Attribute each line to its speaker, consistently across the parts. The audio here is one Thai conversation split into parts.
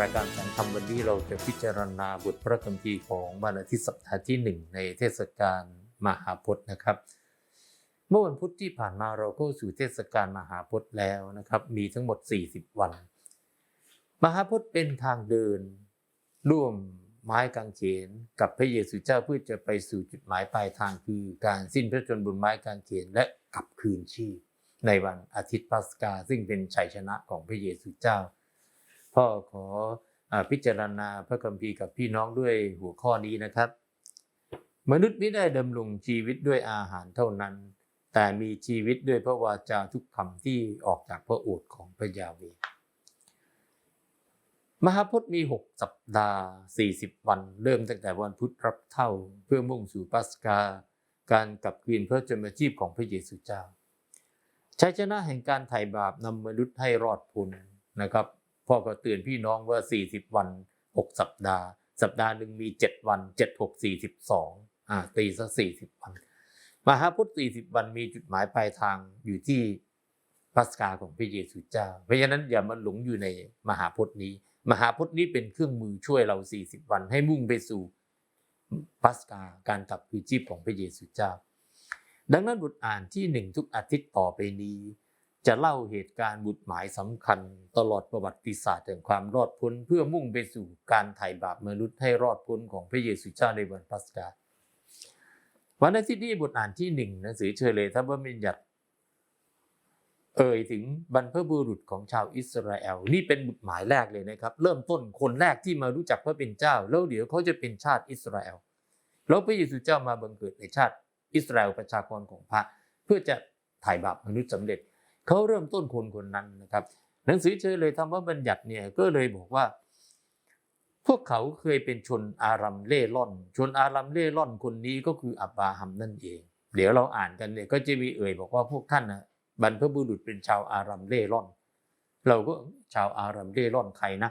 Speaker 1: รายการแสงธรรมวันนี้เราจะพิจารณาบทพระคัมภีร์ของวันอาทิตย์สัปดาห์ที่หนึ่งในเทศกาลมหาพจน์นะครับ เมื่อวันพุธที่ผ่านมาเราก็สู่เทศกาลมหาพจน์แล้วนะครับ มีทั้งหมด 40 วัน มหาพจน์เป็นทางเดิน ร่วมไม้กางเขนกับพระเยซูเจ้าเพื่อจะไปสู่จุดหมายปลายทางคือการสิ้นพระชนบนไม้กางเขนและกลับคืนชีพในวันอาทิตย์ปัสกาซึ่งเป็นชัยชนะของพระเยซูเจ้า พ่อขออพิจารณาพระคัมภีร์กับพี่น้องด้วยหัวข้อนี้นะครับ มนุษย์ไม่ได้ดำรงชีวิตด้วยอาหารเท่านั้น แต่มีชีวิตด้วยพระวาจาทุกคำที่ออกจากพระโอษฐ์ของพระยาเวมหาพจน์มี 6 สัปดาห์ 40 วัน เริ่มตั้งแต่วันพุธรับเท่า เพื่อมุ่งสู่ปัสกา การกลับคืนพระชนมชีพของพระเยซูเจ้าชัยชนะแห่งการไถ่บาปนำมนุษย์ให้รอดพ้นนะครับ พ่อก็เตือนพี่น้องว่า 40 วัน 6 สัปดาห์ สัปดาห์หนึ่งมี 7 วัน 7 6 42อ่าตีซะ40 วัน มหาพุทธ40 วันมีจุดหมายปลายทางอยู่ที่ปัสกาของพระเยซูเจ้า เพราะฉะนั้นอย่ามาหลงอยู่ในมหาพุทธนี้ มหาพุทธนี้เป็นเครื่องมือช่วยเรา 40 วัน ให้มุ่งไปสู่ปัสกาการกลับคืนชีพของพระเยซูเจ้า ดังนั้นบทอ่านที่หนึ่งทุกอาทิตย์ต่อไปนี้ จะเล่าเหตุการณ์บุตรหมายสำคัญ ตลอดประวัติศาสตร์แห่งความรอดพ้น เพื่อมุ่งไปสู่การไถ่บาปมนุษย์ให้รอดพ้นของพระเยซูเจ้าในวันปัสกาวันอาทิตย์นี้บทอ่านที่หนึ่งหนังสือเชอเลทพระบัญญัติเอ่ยถึงบรรพบุรุษของชาวอิสราเอลนี่เป็นบุตรหมายแรกเลยนะครับ เริ่มต้นคนแรกที่มารู้จักพระเป็นเจ้า แล้วเดี๋ยวเขาจะเป็นชาติอิสราเอลแล้วพระเยซูเจ้ามาบังเกิดในชาติอิสราเอลประชากรของพระ เพื่อจะไถ่บาปมนุษย์สำเร็จ เขาเริ่มต้นคนคนนั้นนะครับ หนังสือเชยเลยทำว่าบัญญัติเนี่ยก็เลยบอกว่า พวกเขาเคยเป็นชนอารัมเล่ร่อน ชนอารัมเล่ร่อนคนนี้ก็คืออับบราฮัมนั่นเอง เดี๋ยวเราอ่านกันเนี่ยก็จะมีเอ่ยบอกว่าพวกท่านนะบรรพบุรุษเป็นชาวอารัมเล่ร่อน เราก็ชาวอารัมเล่ร่อนใครนะ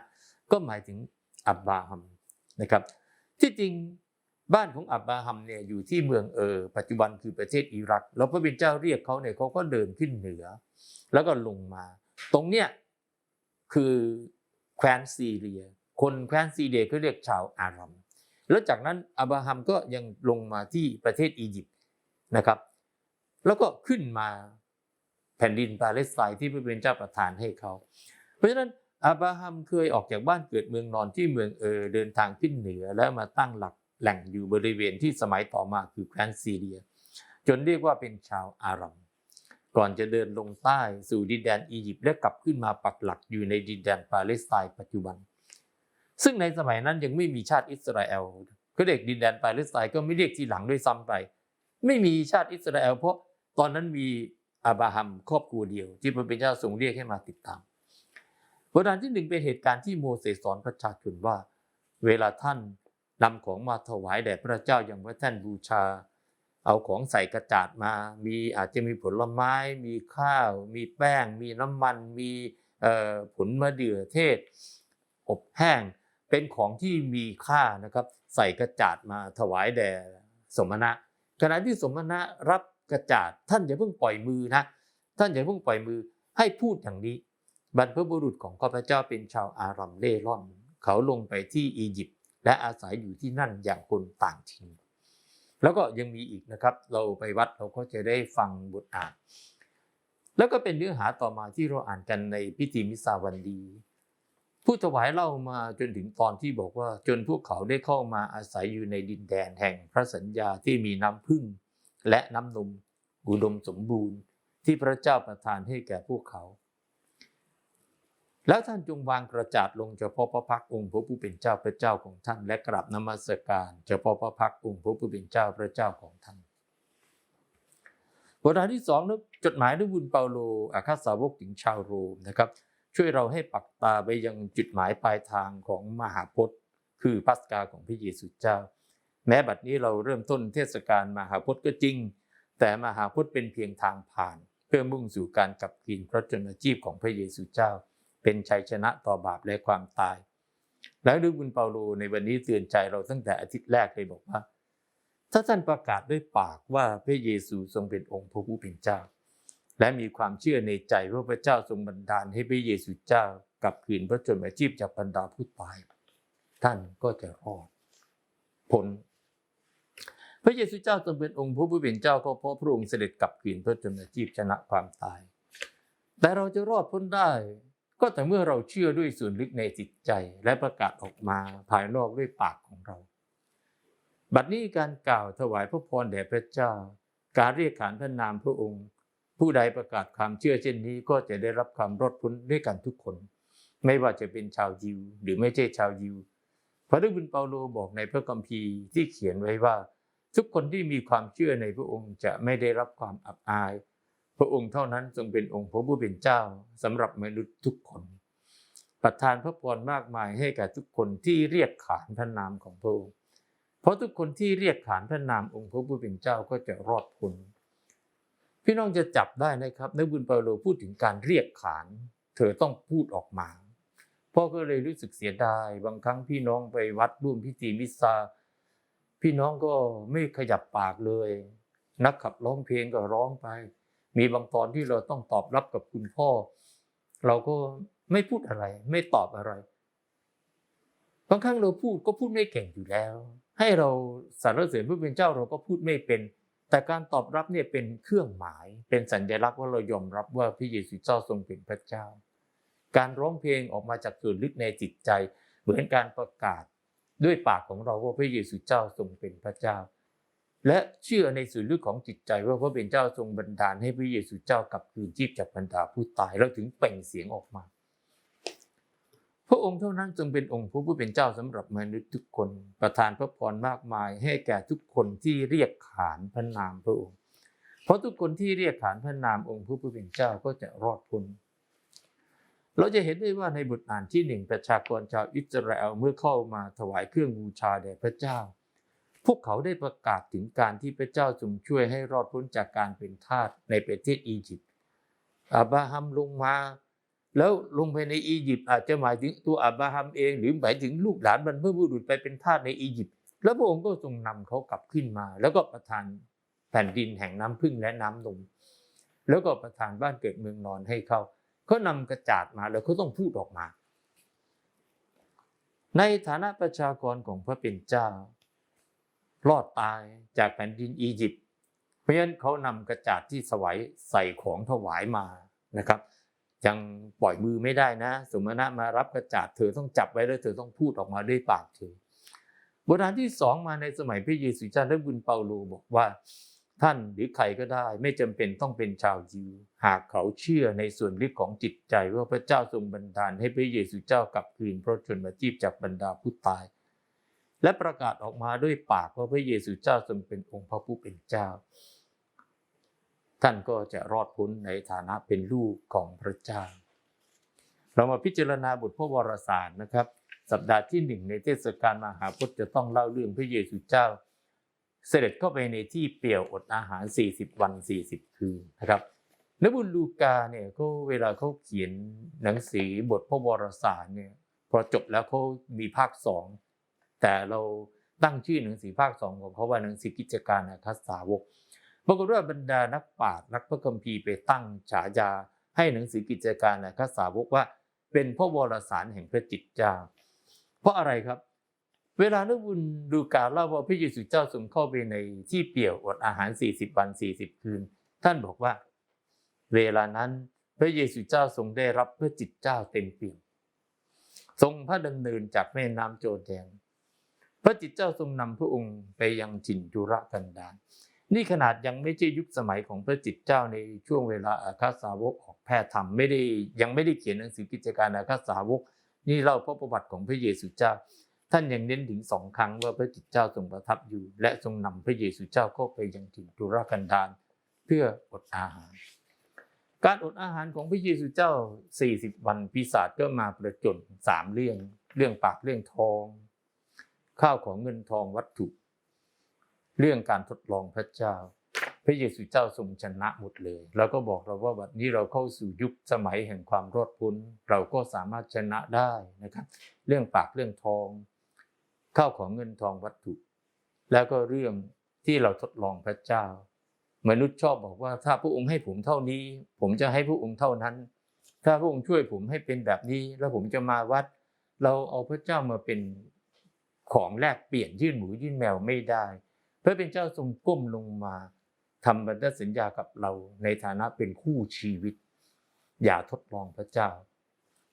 Speaker 1: ก็หมายถึงอับบราฮัมนะครับ ที่จริง บ้านของอับราฮัมเนี่ยอยู่ที่เมืองเออ ปัจจุบันคือประเทศอิรัก แล้วพระบิดเจ้าเรียกเขาเนี่ยเขาก็เดินขึ้นเหนือ แล้วก็ลงมา ตรงเนี้ยคือแคว้นซีเรีย คนแคว้นซีเรียเขาเรียกชาวอารัมแล้วจากนั้นอับราฮัมก็ยังลงมาที่ประเทศอียิปต์นะครับ แล้วก็ขึ้นมาแผ่นดินปาเลสไตน์ที่พระเป็นเจ้าประทานให้เขา เพราะฉะนั้นอับราฮัมเคยออกจากบ้านเกิดเมืองนอนที่เมืองเออเดินทางขึ้นเหนือแล้วมาตั้งหลัก แหล่งอยู่บริเวณที่สมัยต่อมาคือแคว้นซีเรีย จนเรียกว่าเป็นชาวอารัมก่อนจะเดินลงใต้สู่ดินแดนอียิปต์และกลับขึ้นมาปักหลักอยู่ในดินแดนปาเลสไตน์ปัจจุบัน ซึ่งในสมัยนั้นยังไม่มีชาติอิสราเอลก็เรียกดินแดนปาเลสไตน์ก็ไม่เรียกทีหลังด้วยซ้ำไป ไม่มีชาติอิสราเอลเพราะตอนนั้นมีอับราฮัมครอบครัวเดียว ที่พระเป็นเจ้าทรงเรียกให้มาติดตามบทอ่านที่หนึ่งเป็นเหตุการณ์ที่โมเสสสอนประชาชนว่า เวลาท่าน นำของมาถวายแด่พระเจ้าอย่างพระท่านบูชา เอาของใส่กระจาดมา มีอาจจะมีผลไม้ มีข้าว มีแป้ง มีน้ำมัน มีผลมะเดื่อเทศ อบแห้ง เป็นของที่มีค่านะครับ ใส่กระจาดมาถวายแด่สมณะ ขณะที่สมณะรับกระจาดท่านอย่าเพิ่งปล่อยมือนะ ท่านอย่าเพิ่งปล่อยมือให้พูดอย่างนี้ บรรพบุรุษของข้าพเจ้าเป็นชาวอารัมเล่ร่อน เขาลงไปที่อียิปต์ และอาศัยอยู่ที่นั่นอย่างคนต่างถิ่นแล้วก็ยังมีอีกนะครับ เราไปวัดเราก็จะได้ฟังบทอ่าน แล้วก็เป็นเนื้อหาต่อมาที่เราอ่านกันในพิธีมิสาวันดี ผู้ถวายเล่ามาจนถึงตอนที่บอกว่าจนพวกเขาได้เข้ามาอาศัยอยู่ในดินแดนแห่งพระสัญญาที่มีน้ำพึ่งและน้ำนมอุดมสมบูรณ์ ที่พระเจ้าประทานให้แก่พวกเขา แล้วท่านจงวางกระจาดลงเฉพาะพระพักตร์องค์พระผู้เป็นเจ้าพระเจ้าของท่าน และกราบนมัสการเฉพาะพระพักตร์องค์พระผู้เป็นเจ้าพระเจ้าของท่านบทที่สองนะจดหมายด้วยบุญเปาโลอาคาสาวกถึงชาวโรมนะครับ ช่วยเราให้ปักตาไปยังจุดหมายปลายทางของมหาพจน์ คือพัสกาของพระเยซูเจ้า แม้บัดนี้เราเริ่มต้นเทศกาลมหาพจน์ก็จริง แต่มหาพจน์เป็นเพียงทางผ่าน เพื่อมุ่งสู่การกลับกินพระชนมชีพของพระเยซูเจ้า เป็นชัยชนะต่อบาปและความตาย แล้วด้วยบุญเปาโลในวันนี้เตือนใจเราตั้งแต่อาทิตย์แรกเลยบอกว่า ถ้าท่านประกาศด้วยปากว่าพระเยซูทรงเป็นองค์พระผู้เป็นเจ้า และมีความเชื่อในใจว่าพระเจ้าทรงบันดาลให้พระเยซูเจ้ากลับคืนพระชนมาชีพจากบรรดาผู้ตาย ท่านก็จะรอดพ้นพระเยซูเจ้าทรงเป็นองค์พระผู้เป็นเจ้าก็เพราะพระองค์เสด็จกลับคืนพระชนมาชีพชนะความตาย แต่เราจะรอดพ้นได้ ก็แต่เมื่อเราเชื่อด้วยส่วนลึกในจิตใจและประกาศออกมาภายนอกด้วยปากของเรา บัดนี้การกล่าวถวายพระพรแด่พระเจ้า การเรียกขานพระนามพระองค์ ผู้ใดประกาศความเชื่อเช่นนี้ก็จะได้รับความรอดพ้นด้วยกันทุกคน ไม่ว่าจะเป็นชาวยิว หรือไม่ใช่ชาวยิว พระฤบุญเปาโลบอกในพระคัมภีร์ที่เขียนไว้ว่า ทุกคนที่มีความเชื่อในพระองค์จะไม่ได้รับความอับอาย พระองค์เท่านั้นทรงเป็นองค์พระผู้เป็นเจ้าสำหรับมนุษย์ทุกคน ประทานพระพรมากมายให้แก่ทุกคนที่เรียกขานพระนามของพระองค์ เพราะทุกคนที่เรียกขานพระนามองค์พระผู้เป็นเจ้าก็จะรอดพ้นพี่น้องจะจับได้นะครับในบุญเปาโลพูดถึงการเรียกขาน เธอต้องพูดออกมาพ่อก็เลยรู้สึกเสียดาย บางครั้งพี่น้องไปวัดร่วมพิธีมิสซาพี่น้องก็ไม่ขยับปากเลย นักขับร้องเพลงก็ร้องไป มีบางตอนที่เราต้องตอบรับกับคุณพ่อ เราก็ไม่พูดอะไร ไม่ตอบอะไร บางครั้งเราพูดก็พูดไม่เก่งอยู่แล้ว ให้เราสรรเสริญพระเป็นเจ้าเราก็พูดไม่เป็น แต่การตอบรับเนี่ยเป็นเครื่องหมาย เป็นสัญลักษณ์ว่าเรายอมรับว่าพระเยซูเจ้าทรงเป็นพระเจ้า การร้องเพลงออกมาจากส่วนลึกในจิตใจ เหมือนการประกาศด้วยปากของเราว่าพระเยซูเจ้าทรงเป็นพระเจ้า และเชื่อในส่วนลึกของจิตใจว่าพระเป็นเจ้าทรงบันดาลให้พระเยซูเจ้ากลับคืนชีพจากบรรดาผู้ตายแล้วถึงเป่งเสียงออกมา พระองค์เท่านั้นทรงเป็นองค์พระผู้เป็นเจ้าสำหรับมนุษย์ทุกคน ประทานพระพรมากมาย ให้แก่ทุกคนที่เรียกขานพระนามพระองค์ เพราะทุกคนที่เรียกขานพระนามองค์พระผู้เป็นเจ้าก็จะรอดพ้นเราจะเห็นได้ว่าในบทอ่านที่หนึ่งประชากรชาวอิสราเอลเมื่อเข้ามาถวายเครื่องบูชาแด่พระเจ้า พวกเขาได้ประกาศถึงการที่พระเจ้าทรงช่วยให้รอดพ้นจากการเป็นทาสในประเทศอียิปต์อับราฮัมลงมา แล้วลงไปในอียิปต์อาจจะหมายถึงตัวอับราฮัมเองหรือหมายถึงลูกหลานบรรพบุรุษไปเป็นทาสในอียิปต์แล้วพระองค์ก็ทรงนำเขากลับขึ้นมา แล้วก็ประทานแผ่นดินแห่งน้ำพึ่งและน้ำนมแล้วก็ประทานบ้านเกิดเมืองนอนให้เขาเขานำกระจาดมาแล้วเขาต้องพูดออกมา ในฐานะประชากรของพระเป็นเจ้า รอดตายจากแผ่นดินอียิปต์เพราะฉะนั้นเขานำกระจาดที่สวายใส่ของถวายมานะครับยังปล่อยมือไม่ได้นะ สมณะมารับกระจาดเธอต้องจับไว้แล้วเธอต้องพูดออกมาด้วยปากเธอบทานที่สองมาในสมัยพระเยซูเจ้าและบุญเปาโลบอกว่า ท่านหรือใครก็ได้ ไม่จำเป็นต้องเป็นชาวยิว หากเขาเชื่อในส่วนลึกของจิตใจว่าพระเจ้าทรงบันดาลให้พระเยซูเจ้ากลับคืนพระชนมาชีพจากบรรดาผู้ตาย และประกาศออกมาด้วยปากว่าพระเยซูเจ้าทรงเป็นองค์พระผู้เป็นเจ้า ท่านก็จะรอดพ้นในฐานะเป็นลูกของพระเจ้า เรามาพิจารณาบทพระวรสารนะครับ สัปดาห์ที่หนึ่งในเทศกาลมหาพุทธจะต้องเล่าเรื่องพระเยซูเจ้า เสด็จเข้าไปในที่เปี่ยวอดอาหาร 40 วัน 40 คืนนะครับนบุญลูกาเนี่ยเขาเวลาเขาเขียนหนังสือบทพระวรสารเนี่ยพอจบแล้วเขามีภาคสอง แต่เราตั้งชื่อหนังสือภาคสองของเขาว่าหนังสือกิจการอาคัสสาวกปรากฏว่าบรรดานักปราชญ์นักพระคัมภีร์ไปตั้งฉายาให้หนังสือกิจการอาคัสสาวกว่า เป็นพระวรสารแห่งพระจิตเจ้า เพราะอะไรครับ เวลานักบุญดูกาเล่าว่าพระเยซูเจ้าทรงเข้าไปในที่เปี่ยวอดอาหาร 40 วัน 40 คืน ท่านบอกว่า เวลานั้นพระเยซูเจ้าทรงได้รับพระจิตเจ้าเต็มเปี่ยมทรงพระดำเนินจากแม่น้ำโจแดน พระจิตเจ้าทรงนำพระองค์ไปยังถิ่นจุระกันดารนี่ขนาดยังไม่ใช่ยุคสมัยของพระจิตเจ้าในช่วงเวลาอาคาสาวกออกแพทย์ธรรมไม่ได้ยังไม่ได้เขียนหนังสือกิจการอาคาสาวก นี่เล่าพระประวัติของพระเยซูเจ้า ท่านยังเน้นถึงสองครั้งว่าพระจิตเจ้าทรงประทับอยู่ และทรงนำพระเยซูเจ้าเข้าไปยังถิ่นทุรกันดารเพื่ออดอาหาร การอดอาหารของพระเยซูเจ้า 40 วันปีศาจก็มาประจนสามเรื่อง เรื่องปากเรื่องทอง ข้าวของเงินทองวัตถุ เรื่องการทดลองพระเจ้า พระเยซูเจ้าทรงชนะหมดเลย แล้วก็บอกเราว่าวันนี้เราเข้าสู่ยุคสมัยแห่งความรอดพ้น เราก็สามารถชนะได้นะครับ เรื่องปากเรื่องทอง ข้าวของเงินทองวัตถุ แล้วก็เรื่องที่เราทดลองพระเจ้า มนุษย์ชอบบอกว่าถ้าพระองค์ให้ผมเท่านี้ ผมจะให้พระองค์เท่านั้น ถ้าพระองค์ช่วยผมให้เป็นแบบนี้ แล้วผมจะมาวัด เราเอาพระเจ้ามาเป็น ของแลกเปลี่ยนยื่นหมูยื่นแมวไม่ได้ พระเป็นเจ้าทรงก้มลงมาทำบันทึกสัญญากับเราในฐานะเป็นคู่ชีวิต อย่าทดลองพระเจ้า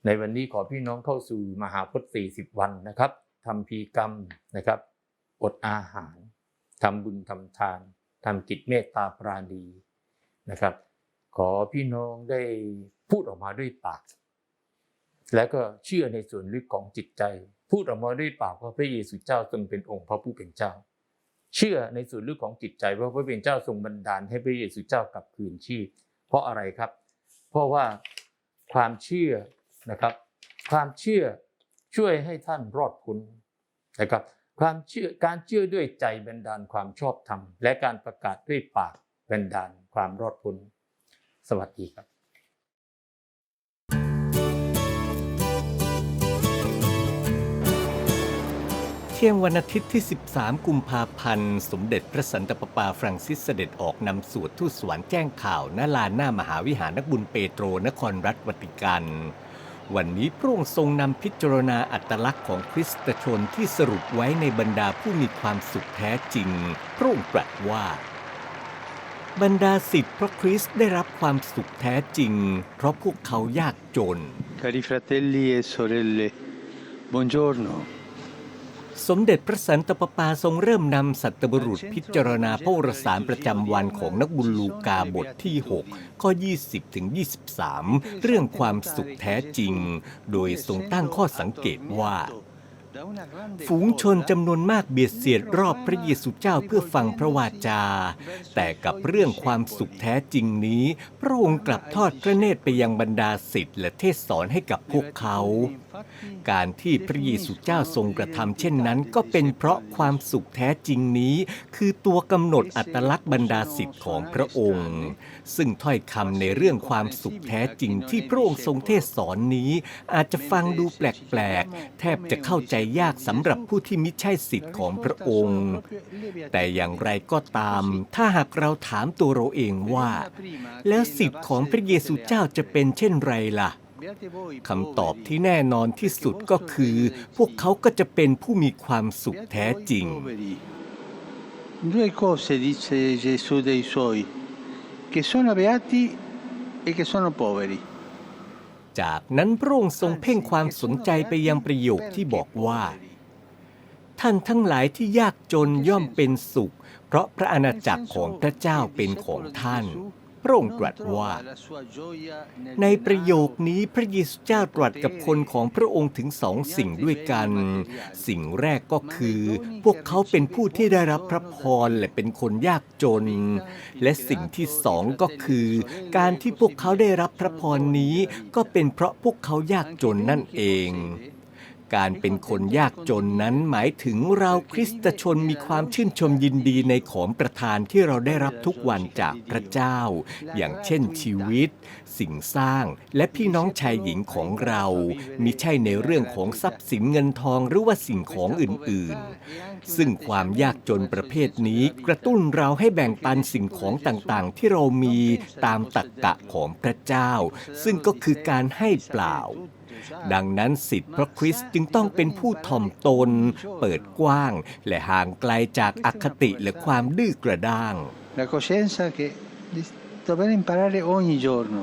Speaker 1: ในวันนี้ขอพี่น้องเข้าสู่มหาพจน์40 วันนะครับทำพีกรรมนะครับ อดอาหารทำบุญทำทานทำกิจเมตตาปราณีนะครับ ขอพี่น้องได้พูดออกมาด้วยปาก แล้วก็เชื่อในส่วนลึกของจิตใจ พูดออกมาด้วยปากว่าพระเยซูเจ้าทรงเป็นองค์พระผู้เป็นเจ้า เชื่อในส่วนลึกของจิตใจว่าพระผู้เป็นเจ้าทรงบันดาลให้พระเยซูเจ้ากลับคืนชีพ เพราะอะไรครับ เพราะว่าความเชื่อนะครับ ความเชื่อช่วยให้ท่านรอดพ้นนะครับความเชื่อการเชื่อด้วยใจบันดาลความชอบธรรม และการประกาศด้วยปากบันดาลความรอดพ้นสวัสดีครับ
Speaker 2: เที่ยงวันอาทิตย์ที่ 13 กุมภาพันธ์ สมเด็จพระสันตะปาปาฟรังซิสเสด็จออกนำสวดทูตสวรรค์แจ้งข่าวณลานหน้ามหาวิหารนักบุญเปโตรนครรัฐวติกัน วันนี้พระองค์ทรงนำพิจารณาอัตลักษณ์ของคริสตชนที่สรุปไว้ในบรรดาผู้มีความสุขแท้จริง พระองค์ตรัสว่า บรรดาสิทธิ์พระคริสต์ได้รับความสุขแท้จริง เพราะพวกเขายากจน
Speaker 3: Cari fratelli e sorelle, buongiorno.
Speaker 2: สมเด็จพระสันตะปาปาทรงเริ่มนำสัตบุรุษพิจารณาพระวรสารประจำวันของนักบุญลูกาบทที่ 6 ข้อ 20ถึง23 เรื่องความสุขแท้จริง โดยทรงตั้งข้อสังเกตว่า ฝูงชนจำนวนมากเบียดเสียดรอบพระเยซูเจ้าเพื่อฟังพระวาจา แต่กับเรื่องความสุขแท้จริงนี้ พระองค์กลับทอดพระเนตรไปยังบรรดาศิษย์และเทศสอนให้กับพวกเขา การที่พระเยซูเจ้าทรงกระทำเช่นนั้น ก็เป็นเพราะความสุขแท้จริงนี้ คือตัวกำหนดอัตลักษณ์บรรดาศิษย์ของพระองค์ ซึ่งถ้อยคำในเรื่องความสุขแท้จริงที่พระองค์ทรงเทศสอนนี้ อาจจะฟังดูแปลกๆ แทบจะเข้าใจยากสำหรับผู้ที่มิใช่ศิษย์ของพระองค์ แต่อย่างไรก็ตาม ถ้าหากเราถามตัวเราเองว่า แล้วสิทธิ์ของพระเยซูเจ้าจะเป็นเช่นไรล่ะ คำตอบที่แน่นอนที่สุดก็คือ พวกเขาก็จะเป็นผู้มีความสุขแท้จริง
Speaker 3: Due cose dice Gesù dei suoi, che sono beati e che sono poveri.
Speaker 2: จากนั้นพระองค์ทรงเพ่งความสนใจไปยังประโยคที่บอกว่า ท่านทั้งหลายที่ยากจนย่อมเป็นสุข เพราะพระอาณาจักรของพระเจ้าเป็นของท่านพ ระองค์ตรัสว่า ในประโยคนี้พระเยซูเจ้าตรัสกับคนของพระองค์ถึงสองสิ่งด้วยกัน สิ่งแรกก็คือ พวกเขาเป็นผู้ที่ได้รับพระพรและเป็นคนยากจน และสิ่งที่สองก็คือ การที่พวกเขาได้รับพระพรนี้ ก็เป็นเพราะพวกเขายากจนนั่นเอง การเป็นคนยากจนนั้นหมายถึงเราคริสตชนมีความชื่นชมยินดีในของประทานที่เราได้รับทุกวันจากพระเจ้า อย่างเช่นชีวิต สิ่งสร้างและพี่น้องชายหญิงของเรามิใช่ในเรื่องของทรัพย์สินเงินทองหรือว่าสิ่งของอื่นๆ ซึ่งความยากจนประเภทนี้กระตุ้นเราให้แบ่งปันสิ่งของต่างๆ ที่เรามีตามตรรกะของพระเจ้า ซึ่งก็คือการให้เปล่า ดังนั้นสิทธิพระคริสต์จึงต้องเป็นผู้ถ่อมตน เปิดกว้าง และห่างไกลจากอคติและความดื้อกระด้าง
Speaker 3: La coscienza che di dover imparare ogni giorno.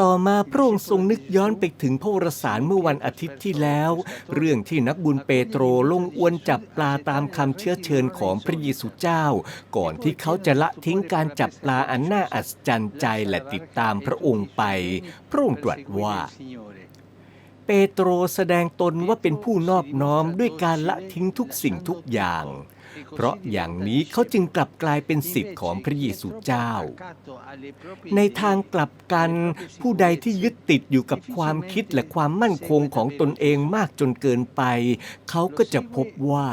Speaker 2: ต่อมาพระองค์ทรงนึกย้อนไปถึงพระวรสารเมื่อวันอาทิตย์ที่แล้ว เรื่องที่นักบุญเปโตรลงอวนจับปลาตามคำเชื้อเชิญของพระเยซูเจ้า ก่อนที่เขาจะละทิ้งการจับปลาอันน่าอัศจรรย์ใจและติดตามพระองค์ไป พระองค์ตรัสว่า เปโตรแสดงตนว่าเป็นผู้นอบน้อมด้วยการละทิ้งทุกสิ่งทุกอย่าง เพราะอย่างนี้เขาจึงกลับกลายเป็นสิทธิ์ของพระเยซูเจ้า ในทางกลับกันผู้ใดที่ยึดติดอยู่กับความคิดและความมั่นคงของตนเองมากจนเกินไป เขาก็จะพบว่า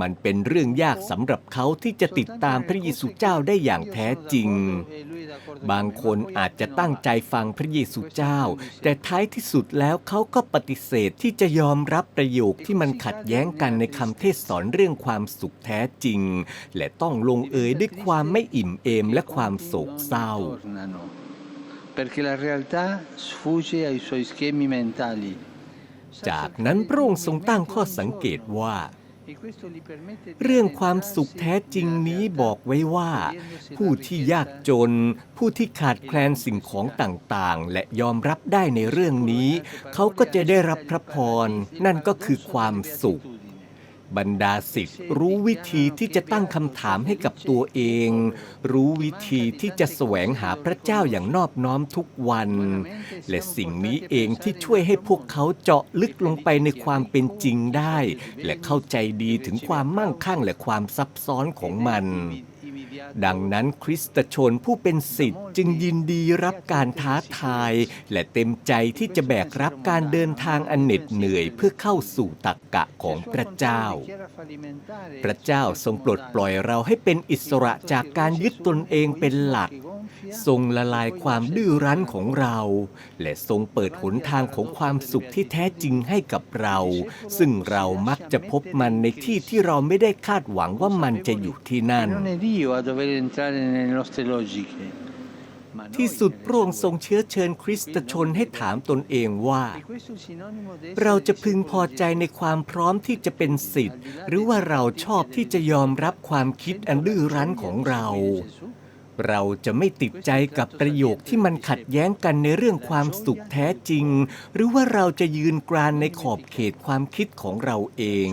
Speaker 2: มันเป็นเรื่องยากสำหรับเขาที่จะติดตามพระเยซูเจ้าได้อย่างแท้จริง บางคนอาจจะตั้งใจฟังพระเยซูเจ้า แต่ท้ายที่สุดแล้วเขาก็ปฏิเสธที่จะยอมรับประโยคที่มันขัดแย้งกันในคำเทศสอนเรื่องความสุขแท้จริง และต้องลงเอยด้วยความไม่อิ่มเอมและความโศกเศร้า
Speaker 3: Perché la realtà sfugge ai suoi schemi mentali.
Speaker 2: จากนั้นพระองค์ทรงตั้งข้อสังเกตว่า เรื่องความสุขแท้จริงนี้บอกไว้ว่า ผู้ที่ยากจน ผู้ที่ขาดแคลนสิ่งของต่างๆ และยอมรับได้ในเรื่องนี้ เขาก็จะได้รับพระพร นั่นก็คือความสุข บรรดาศิษย์รู้วิธีที่จะตั้งคำถามให้กับตัวเอง รู้วิธีที่จะแสวงหาพระเจ้าอย่างนอบน้อมทุกวัน และสิ่งนี้เองที่ช่วยให้พวกเขาเจาะลึกลงไปในความเป็นจริงได้ และเข้าใจดีถึงความมั่งคั่งและความซับซ้อนของมัน ดังนั้นคริสตชนผู้เป็นสิทธิ์จึงยินดีรับการท้าทาย และเต็มใจที่จะแบกรับการเดินทางอันเหน็ดเหนื่อยเพื่อเข้าสู่ตักกะของพระเจ้า พระเจ้าทรงปลดปล่อยเราให้เป็นอิสระจากการยึดตนเองเป็นหลัก ทรงละลายความดื้อรั้นของเรา และทรงเปิดหนทางของความสุขที่แท้จริงให้กับเรา ซึ่งเรามักจะพบมันในที่ที่เราไม่ได้คาดหวังว่ามันจะอยู่ที่นั่น
Speaker 3: Non è Dio a dover entrare nelle nostre logiche. ma noi
Speaker 2: ที่สุดพระองค์ทรงเชื้อเชิญคริสตชนให้ถามตนเองว่า
Speaker 3: E questo è sinonimo di
Speaker 2: เรา
Speaker 3: essere
Speaker 2: จะพึงพอใจ
Speaker 3: discepoli di
Speaker 2: ในความพร้อมที่จะเป็นสิทธิ์ หรือว่าเราชอบที่จะยอมรับความคิดอันดื้อรั้นของเรา
Speaker 3: Gesù.
Speaker 2: เราจะไม่ติดใจกับประโยคที่มันขัดแย้งกันในเรื่องความสุขแท้จริง หรือว่าเราจะยืนกรานในขอบเขตความคิดของเราเอง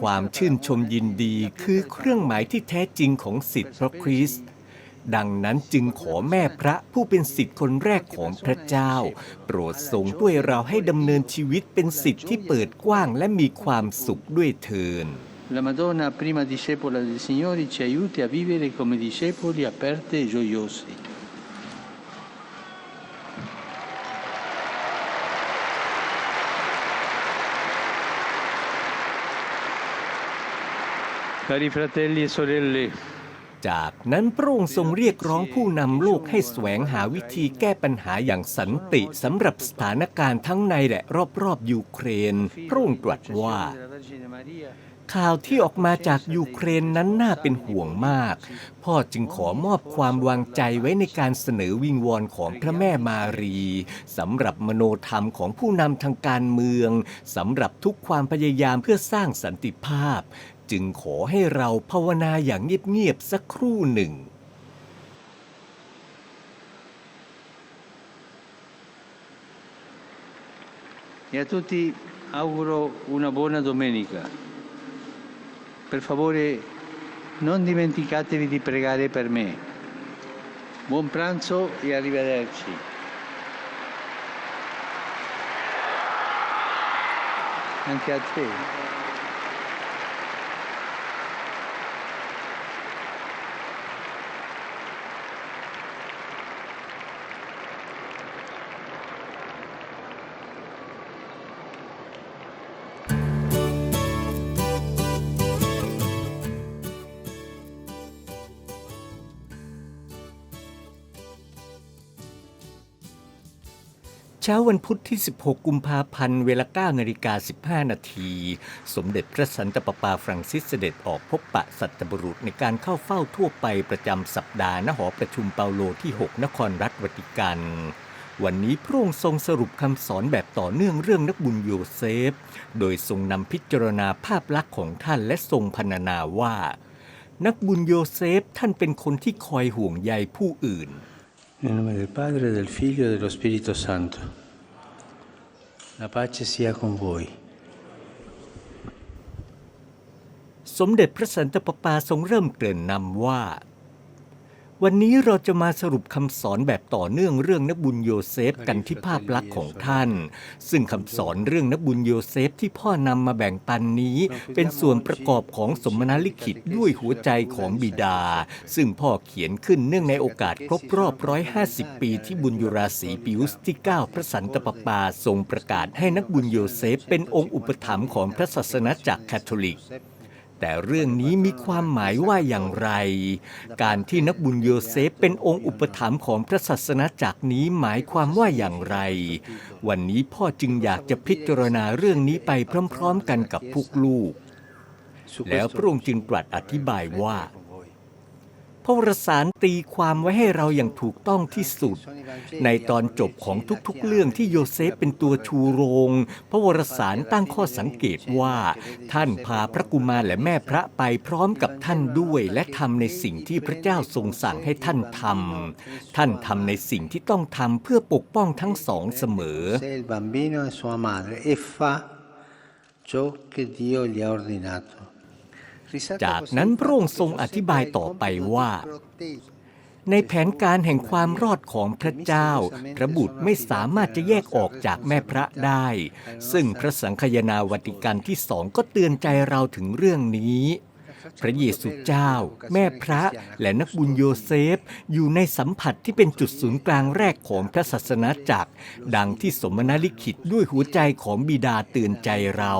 Speaker 2: ความชื่นชมยินดีคือเครื่องหมายที่แท้จริงของสิทธิพระคริสต์ดังนั้นจึงขอแม่พระผู้เป็นสิทธิ์คนแรกของพระเจ้า โปรดทรงด้วยเราให้ดำเนินชีวิตเป็นสิทธิ์ที่เปิดกว้างและมีความสุขด้วยเถิน
Speaker 3: La Madonna, prima discepola del Signore, ci aiuti a vivere come discepoli aperti e gioiosi. Cari fratelli e sorelle,
Speaker 2: จากนั้นพระองค์ทรงเรียกร้องผู้นำโลกให้แสวงหาวิธีแก้ปัญหาอย่างสันติสำหรับสถานการณ์ทั้งในและรอบๆยูเครน พระองค์ตรัสว่า ข่าวที่ออกมาจากยูเครนนั้นน่าเป็นห่วงมาก พ่อจึงขอมอบความวางใจไว้ในการเสนอวิงวอนของพระแม่มารีสำหรับมโนธรรมของผู้นำทางการเมืองสำหรับทุกความพยายามเพื่อสร้างสันติภาพ จึงขอให้เราภาวนาอย่างเงียบๆสักครู่หนึ่ง
Speaker 3: E a tutti auguro una buona domenica. Per favore non dimenticatevi di pregare per me. Buon pranzo e arrivederci. Anche a te.
Speaker 2: ။ เช้าวันพุธที่ 16 กุมภาพันธ์ เวลา9นาฬิกา15 นาที สมเด็จพระสันตะปาปาฟรังซิสเสด็จออกพบปะสัตบุรุษในการเข้าเฝ้าทั่วไปประจำสัปดาห์ณหอประชุมเปาโลที่ 6 นครรัฐวติกัน วันนี้พระองค์ทรงสรุปคำสอนแบบต่อเนื่องเรื่องนักบุญโยเซฟ โดยทรงนำพิจารณาภาพลักษณ์ของท่านและทรงพรรณนาว่า นักบุญโยเซฟท่านเป็นคนที่คอยห่วงใยผู้อื่น
Speaker 3: Nel nome del Padre, del Figlio e dello Spirito Santo. La pace sia con voi.
Speaker 2: สมเด็จพระสันตะปาปาทรงเริ่มเกริ่นนำว่า วันนี้เราจะมาสรุปคำสอนแบบต่อเนื่องเรื่องนักบุญโยเซฟกันที่ภาพลักษณ์ของท่าน ซึ่งคำสอนเรื่องนักบุญโยเซฟที่พ่อนำมาแบ่งปันนี้ เป็นส่วนประกอบของสมณลิขิตด้วยหัวใจของบิดา ซึ่งพ่อเขียนขึ้นเนื่องในโอกาสครบรอบ 150 ปีที่บุญยุราศีปิอุสที่ 9 พระสันตะปาปาทรงประกาศให้นักบุญโยเซฟเป็นองค์อุปถัมภ์ของพระศาสนาจักรคาทอลิก แต่เรื่องนี้มีความหมายว่าอย่างไร การที่นักบุญโยเซฟเป็นองค์อุปถัมภ์ของพระศาสนาจักรนี้หมายความว่าอย่างไร วันนี้พ่อจึงอยากจะพิจารณาเรื่องนี้ไปพร้อม ๆ กันกับพวกลูก แล้วพระองค์จึงตรัสอธิบายว่า พระวรสารตีความไว้ให้เราอย่างถูกต้องที่สุด ในตอนจบของทุกๆ เรื่องที่โยเซฟเป็นตัวชูโรง พระวรสารตั้งข้อสังเกตว่า ท่านพาพระกุมารและแม่พระไปพร้อมกับท่านด้วย และทำในสิ่งที่พระเจ้าทรงสั่งให้ท่านทำท่านทำในสิ่งที่ต้องทำเพื่อปกป้องทั้งสองเสมอ
Speaker 3: ciò che Dio gli ha ordinato.
Speaker 2: จากนั้นพระองค์ทรงอธิบายต่อไปว่า ในแผนการแห่งความรอดของพระเจ้า พระบุตรไม่สามารถจะแยกออกจากแม่พระได้ ซึ่งพระสังคยนาวัติกันที่สองก็เตือนใจเราถึงเรื่องนี้ พระเยซูเจ้า แม่พระและนักบุญโยเซฟ อยู่ในสัมผัสที่เป็นจุดศูนย์กลางแรกของพระศาสนาจักร ดังที่สมณลิขิตด้วยหัวใจของบิดาเตือนใจเรา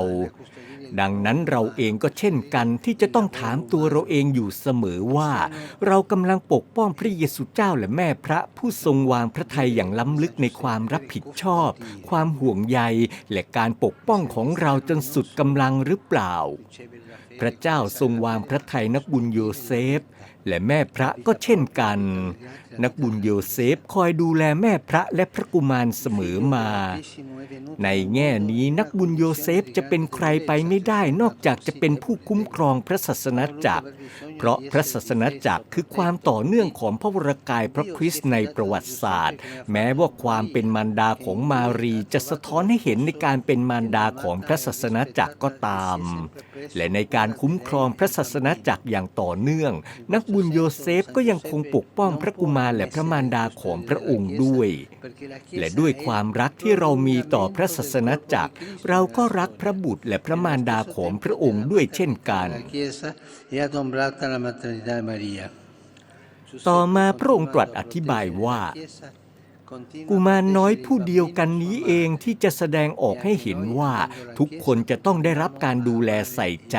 Speaker 2: ดังนั้นเราเองก็เช่นกันที่จะต้องถามตัวเราเองอยู่เสมอว่า เรากำลังปกป้องพระเยซูเจ้าและแม่พระผู้ทรงวางพระทัยอย่างล้ำลึกในความรับผิดชอบ ความห่วงใย และการปกป้องของเราจนสุดกำลังหรือเปล่า พระเจ้าทรงวางพระทัยนักบุญโยเซฟ และแม่พระก็เช่นกัน นักบุญโยเซฟคอยดูแลแม่พระและพระกุมารเสมอมา ในแง่นี้นักบุญโยเซฟจะเป็นใครไปไม่ได้นอกจากจะเป็นผู้คุ้มครองพระศาสนาจักรเพราะพระศาสนาจักรคือความต่อเนื่องของพระวรกายพระคริสต์ในประวัติศาสตร์ แม้ว่าความเป็นมารดาของมารีจะสะท้อนให้เห็นในการเป็นมารดาของพระศาสนาจักรก็ตาม และในการคุ้มครองพระศาสนาจักรอย่างต่อเนื่อง นักบุญโยเซฟก็ยังคงปกป้องพระกุมารและพระมารดาของพระองค์ด้วย และด้วยความรักที่เรามีต่อพระศาสนาจักร เราก็รักพระบุตรและพระมารดาของพระองค์ด้วยเช่นกันต่อมาพระองค์ตรัสอธิบายว่า กุมารน้อยผู้เดียวกันนี้เองที่จะแสดงออกให้เห็นว่าทุกคนจะต้องได้รับการดูแลใส่ใจ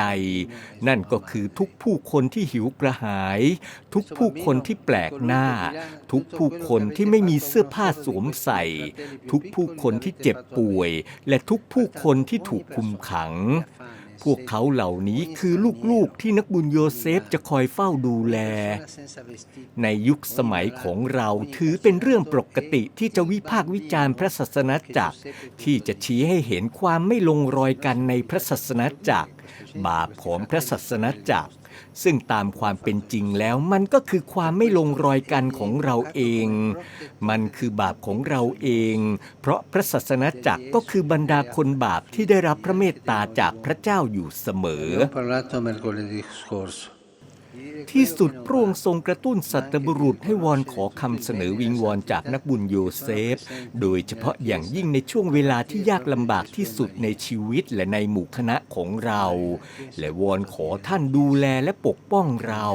Speaker 2: นั่นก็คือทุกผู้คนที่หิวกระหาย ทุกผู้คนที่แปลกหน้า ทุกผู้คนที่ไม่มีเสื้อผ้าสวมใส่ ทุกผู้คนที่เจ็บป่วย และทุกผู้คนที่ถูกคุมขัง พวกเขาเหล่านี้คือลูกๆที่นักบุญโยเซฟจะคอยเฝ้าดูแล ในยุคสมัยของเราถือเป็นเรื่องปกติที่จะวิพากษ์วิจารณ์พระศาสนาจักร ที่จะชี้ให้เห็นความไม่ลงรอยกันในพระศาสนาจักร บาปของพระศาสนาจักร ซึ่งตามความเป็นจริงแล้วมันก็คือความไม่ลงรอยกันของเราเอง มันคือบาปของเราเอง เพราะพระศาสนาจักรก็คือบรรดาคนบาปที่ได้รับพระเมตตาจากพระเจ้าอยู่เสมอ ที่สุดพระองค์ทรงกระตุ้นสัตบุรุษให้วอนขอคำเสนอวิงวอนจากนักบุญโยเซฟ โดยเฉพาะอย่างยิ่งในช่วงเวลาที่ยากลำบากที่สุดในชีวิตและในหมู่คณะของเรา และวอนขอท่านดูแลและปกป้องเรา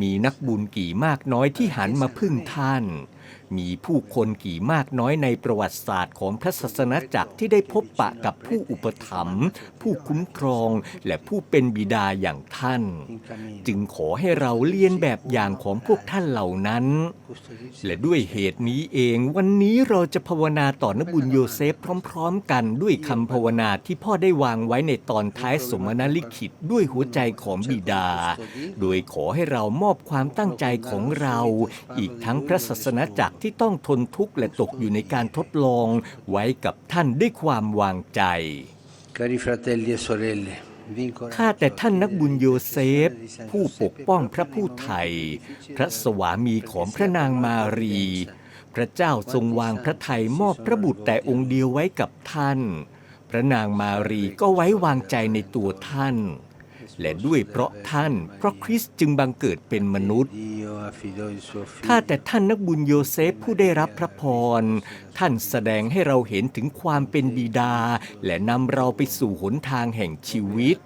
Speaker 2: มีนักบุญกี่มากน้อยที่หันมาพึ่งท่าน มีผู้คนกี่มากน้อยในประวัติศาสตร์ของพระศาสนาจักรที่ได้พบปะกับผู้อุปถัมภ์ผู้คุ้มครองและผู้เป็นบิดาอย่างท่าน จึงขอให้เราเลียนแบบอย่างของพวกท่านเหล่านั้น และด้วยเหตุนี้เองวันนี้เราจะภาวนาต่อนักบุญโยเซฟพร้อม ๆ กันด้วยคำภาวนาที่พ่อได้วางไว้ในตอนท้ายสมณลิขิตด้วยหัวใจของบิดา โดยขอให้เรามอบความตั้งใจของเรา อีกทั้งพระศาสนาจักรที่ต้องทนทุกข์และตกอยู่ในการทดลองไว้กับท่านด้วยความวางใจ
Speaker 3: Cari fratelli e sorelle,
Speaker 2: ข้าแต่ท่านนักบุญโยเซฟ ผู้ปกป้องพระผู้ไทย พระสวามีของพระนางมารี พระเจ้าทรงวางพระทัยมอบพระบุตรแต่องค์เดียวไว้กับท่าน พระนางมารีก็ไว้วางใจในตัวท่าน และด้วยเพราะท่าน เพราะคริสต์จึงบังเกิดเป็นมนุษย์ข้าแต่ท่านนักบุญโยเซฟผู้ได้รับพระพร ท่านแสดงให้เราเห็นถึงความเป็นบิดา และนำเราไปสู่หนทางแห่งชีวิต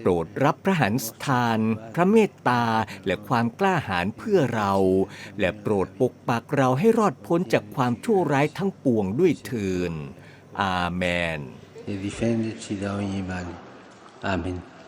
Speaker 2: โปรดรับพระหันสถาน พระเมตตา และความกล้าหาญเพื่อเรา และโปรดปกปักเราให้รอดพ้นจากความชั่วร้ายทั้งปวงด้วยเถินอาเมน
Speaker 4: e difenderci da ogni male. Amen.